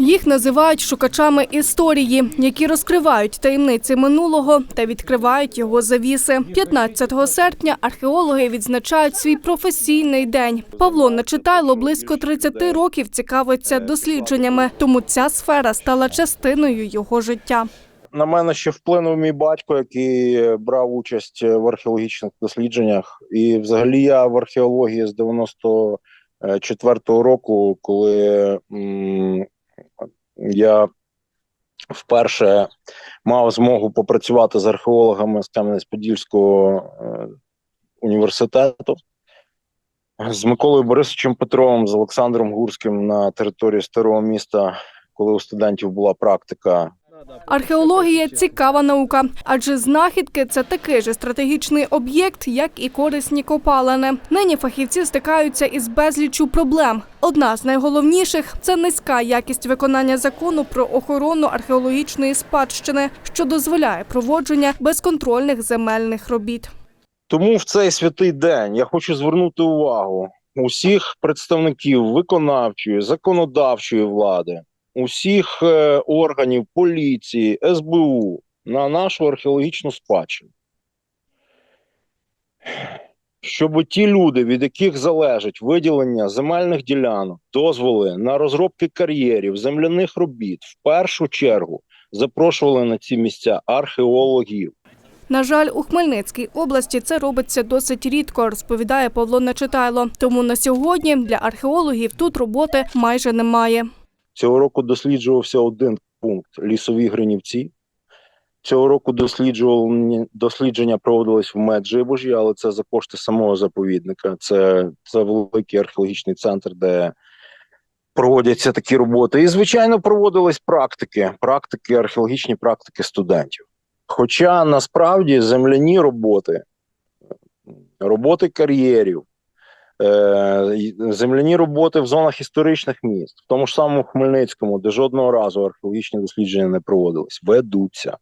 Їх називають шукачами історії, які розкривають таємниці минулого та відкривають його завіси. 15 серпня археологи відзначають свій професійний день. Павло Нечитайло близько 30 років цікавиться дослідженнями, тому ця сфера стала частиною його життя. На мене ще вплинув мій батько, який брав участь в археологічних дослідженнях. І взагалі я в археології з 94-го року, коли я вперше мав змогу попрацювати з археологами з Кам'янець-Подільського е, університету. З Миколою Борисовичем Петровим, з Олександром Гурським на території старого міста, коли у студентів була практика Археологія цікава наука, адже знахідки це такий же стратегічний об'єкт, як і корисні копалини. Нині фахівці стикаються із безліччю проблем. Одна з найголовніших це низька якість виконання закону про охорону археологічної спадщини, що дозволяє проводження безконтрольних земельних робіт. Тому в цей святий день я хочу звернути увагу усіх представників виконавчої, законодавчої влади, усіх е, органів поліції, СБУ на нашу археологічну спадщину. Щоб ті люди, від яких залежить виділення земельних ділянок, дозволи на розробки кар'єрів, земляних робіт, в першу чергу запрошували на ці місця археологів. На жаль, у Хмельницькій області це робиться досить рідко, розповідає Павло Нечитайло. Тому на сьогодні для археологів тут роботи майже немає. Цього року досліджувався один пункт лісові гринівці. Цього року дослідження проводились в Меджибожі, але це за кошти самого заповідника. Це, це великий археологічний центр, де проводяться такі роботи. І, звичайно, проводились практики, практики, археологічні практики студентів. Хоча насправді земляні роботи, роботи кар'єрів, земляні роботи в зонах історичних міст, в тому ж самому Хмельницькому, де жодного разу археологічні дослідження не проводились, ведуться.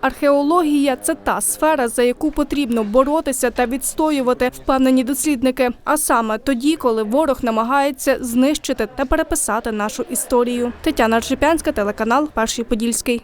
Археологія це та сфера, за яку потрібно боротися та відстоювати, впевнені дослідники. А саме тоді, коли ворог намагається знищити та переписати нашу історію. Тетяна Ржепянська, телеканал Перший Подільський.